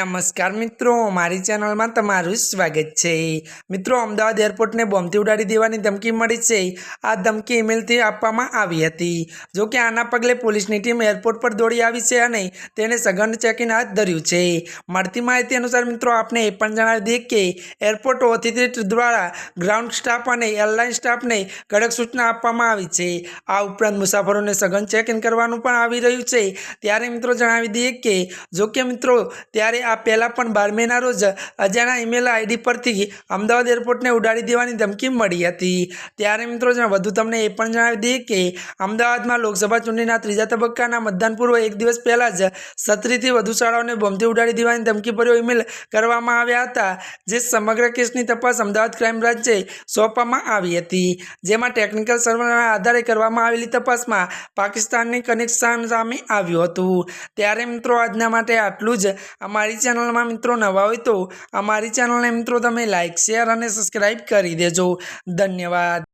નમસ્કાર મિત્રો, મારી ચેનલમાં તમારું સ્વાગત છે. મિત્રો, અમદાવાદ એરપોર્ટને બોમ્બથી ઉડાડી દેવાની ધમકી મળી છે. આ ધમકી ઈમેલથી આપવામાં આવી હતી. જો કે આના પગલે પોલીસની ટીમ એરપોર્ટ પર દોડી આવી છે અને તેણે સઘન ચેકિંગ હાથ ધર્યું છે. મળતી માહિતી અનુસાર મિત્રો, આપને એ પણ જણાવી દઈએ કે એરપોર્ટ ઓથોરિટી દ્વારા ગ્રાઉન્ડ સ્ટાફ અને એરલાઇન સ્ટાફને કડક સૂચના આપવામાં આવી છે. આ ઉપરાંત મુસાફરોને સઘન ચેકિંગ કરવાનું પણ આવી રહ્યું છે. ત્યારે મિત્રો જણાવી દઈએ કે જો કે મિત્રો, ત્યારે આ પહેલાં પણ બાર મેના રોજ અજાણા ઈમેલ આઈડી પરથી અમદાવાદ એરપોર્ટને ઉડાડી દેવાની ધમકી મળી હતી. ત્યારે મિત્રો વધુ તમને એ પણ જણાવી દઈએ કે અમદાવાદમાં લોકસભા ચૂંટણીના ત્રીજા તબક્કાના મતદાન પૂર્વ એક દિવસ પહેલાં જ સત્રીથી વધુ શાળાઓને બોમ્બથી ઉડાડી દેવાની ધમકીભર્યો ઈમેલ કરવામાં આવ્યા હતા, જે સમગ્ર કેસની તપાસ અમદાવાદ ક્રાઇમ બ્રાન્ચે સોંપવામાં આવી હતી. જેમાં ટેકનિકલ સર્વેના આધારે કરવામાં આવેલી તપાસમાં પાકિસ્તાનની કનેક્શન સામે આવ્યું હતું. ત્યારે મિત્રો આજના માટે આટલું જ. અમારી ચેનલમાં મિત્રો નવા હોય તો અમારી ચેનલને મિત્રો તમે લાઇક શેર અને સબસ્ક્રાઈબ કરી દેજો. ધન્યવાદ.